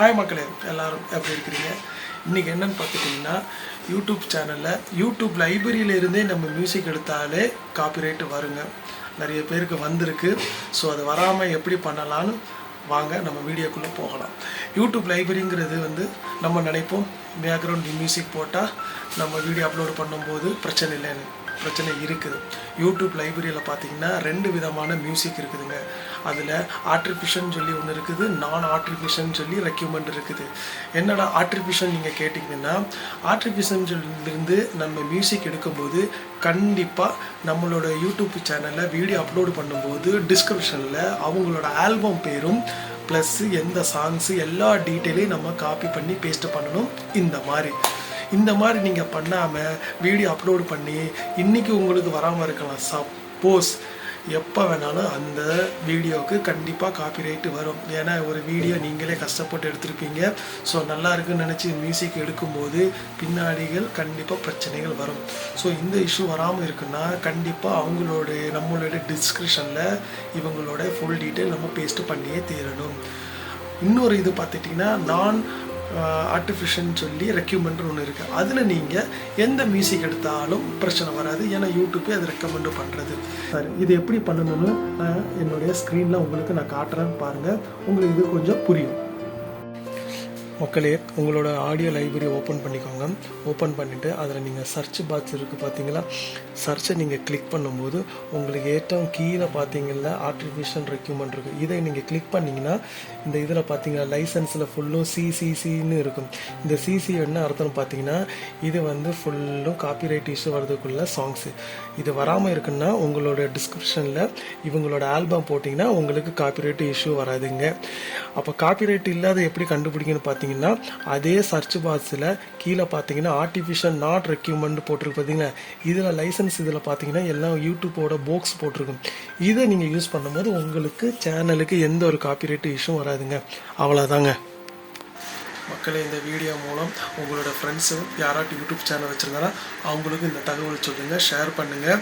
Hi மக்களே எல்லோரும் எப்படி இருக்கிறீங்க? இன்றைக்கி என்னென்னு பார்த்துட்டிங்கன்னா யூடியூப் சேனலில் யூடியூப் லைப்ரரியில இருந்தே நம்ம மியூசிக் எடுத்தாலே காப்பிரைட் வருங்க. நிறைய பேருக்கு வந்திருக்கு. ஸோ அது வராமல் எப்படி பண்ணலான்னு வாங்க நம்ம வீடியோக்குள்ளே போகலாம். யூடியூப் லைப்ரரிங்கிறது வந்து நம்ம நினைப்போம் பேக்ரவுண்ட் மியூசிக் போட்டால் நம்ம வீடியோ அப்லோடு பண்ணும்போது பிரச்சனை இல்லைன்னு. பிரச்சனை இருக்குது. யூடியூப் லைப்ரரியில் பார்த்தீங்கன்னா ரெண்டு விதமான மியூசிக் இருக்குதுங்க. அதில் ஆர்டிஃபிஷியல்னு சொல்லி ஒன்று இருக்குது நான் ஆர்டிஃபிஷியல்னு சொல்லி ரெக்யூமெண்ட் இருக்குது. என்னடா ஆர்டிஃபிஷியல் நீங்கள் கேட்டிங்கன்னா ஆர்ட்ரிஃபிஷன் இருந்து நம்ம மியூசிக் எடுக்கும்போது கண்டிப்பாக நம்மளோட யூடியூப் சேனலில் வீடியோ அப்லோடு பண்ணும்போது டிஸ்கிரிப்ஷனில் அவங்களோட ஆல்பம் பேரும் ப்ளஸ்ஸு எந்த சாங்ஸு எல்லா டீட்டெயிலையும் நம்ம காப்பி பண்ணி பேஸ்ட் பண்ணணும். இந்த மாதிரி. இந்த மாதிரி நீங்கள் பண்ணாமல் வீடியோ அப்லோடு பண்ணி இன்றைக்கி உங்களுக்கு வராமல் இருக்கலாம். சப்போஸ் எப்போ வேணாலும் அந்த வீடியோவுக்கு கண்டிப்பாக காப்பிரைட் வரும். ஏன்னா ஒரு வீடியோ நீங்களே கஷ்டப்பட்டு எடுத்திருப்பீங்க. ஸோ நல்லா இருக்குன்னு நினச்சி மியூசிக் எடுக்கும்போது பின்னாடிகள் கண்டிப்பாக பிரச்சனைகள் வரும். ஸோ இந்த இஷ்யூ வராமல் இருக்குன்னா கண்டிப்பாக அவங்களோட நம்மளோட டிஸ்கிரிப்ஷனில் இவங்களோட ஃபுல் டீட்டெயில் நம்ம பேஸ்ட் பண்ணியே தீரணும். இன்னொரு இது பார்த்துட்டிங்கன்னா நான் ஆர்டிஃபிஷியல்னு சொல்லி ரெக்யூமெண்ட் ஒன்று இருக்குது அதில் நீங்கள் எந்த மியூசிக் எடுத்தாலும் பிரச்சனை வராது. ஏன்னா யூடியூப்பே அது ரெக்கமெண்டும் பண்ணுறது சரி இது எப்படி பண்ணணும்னு நான் என்னுடைய ஸ்க்ரீனில் உங்களுக்கு நான் காட்டுறேன்னு பாருங்கள் உங்களுக்கு இது கொஞ்சம் புரியும். மக்களே உங்களோட ஆடியோ லைப்ரரி ஓப்பன் பண்ணிக்கோங்க. ஓப்பன் பண்ணிவிட்டு அதில் நீங்கள் சர்ச் பாக்ஸ் இருக்குது பார்த்தீங்களா சர்ச்சை நீங்கள் கிளிக் பண்ணும்போது உங்களுக்கு ஏற்றம் கீழே பார்த்தீங்கன்னா ஆர்டிஃபிஷியல் ரெக்யூமெண்ட் இருக்குது இதை நீங்கள் கிளிக் பண்ணிங்கன்னா இந்த இதில் பார்த்தீங்கன்னா லைசன்ஸில் ஃபுல்லும் சிசிசின்னு இருக்கும். இந்த சிசி என்ன அர்த்தம்னு பார்த்தீங்கன்னா இது வந்து ஃபுல்லும் காப்பிரைட் இஷ்யூ வர்றதுக்குள்ள சாங்ஸு இது வராமல் இருக்குன்னா உங்களோட டிஸ்கிரிப்ஷனில் இவங்களோட ஆல்பம் போட்டிங்கன்னா உங்களுக்கு காப்பிரைட் இஷ்யூ வராதுங்க. அப்போ காப்பிரைட் இல்லாத எப்படி கண்டுபிடிக்கணும்னு பார்த்தீங்கன்னா அதே சர்ச் பாக்ஸில் கீழே பார்த்தீங்கன்னா ஆர்டிஃபிஷியல் நாட் ரெக்யூமெண்ட் போட்டிருக்கு பார்த்தீங்கன்னா இதில் லைசன்ஸ் இதில் பார்த்தீங்கன்னா எல்லாம் யூடியூப்போட போக்ஸ் போட்டிருக்கும். இதை நீங்கள் யூஸ் பண்ணும்போது உங்களுக்கு சேனலுக்கு எந்த ஒரு காப்பிரைட் இஷ்யூ வராதுங்க. அவ்வளோதாங்க மக்களே இந்த வீடியோ மூலம் உங்களோட ஃப்ரெண்ட்ஸு யாராட்டும் யூடியூப் சேனல் வச்சுருந்தாங்கன்னா அவங்களுக்கு இந்த தகவல் சொல்லுங்கள் ஷேர் பண்ணுங்கள்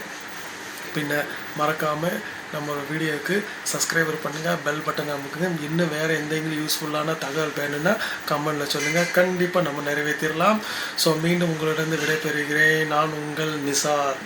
பின்ன மறக்காமல் நம்ம வீடியோவுக்கு சப்ஸ்கிரைபர் பண்ணுங்கள் பெல் பட்டன் அமுக்குங்க. இன்னும் வேறு எந்த எங்களுக்கு யூஸ்ஃபுல்லான தகவல் வேணும்னா கமெண்டில் சொல்லுங்கள் கண்டிப்பாக நம்ம நிறைவேற்றிடலாம் ஸோ மீண்டும் உங்களிடம் விடைபெறுகிறேன். நான் உங்கள் நிசார்.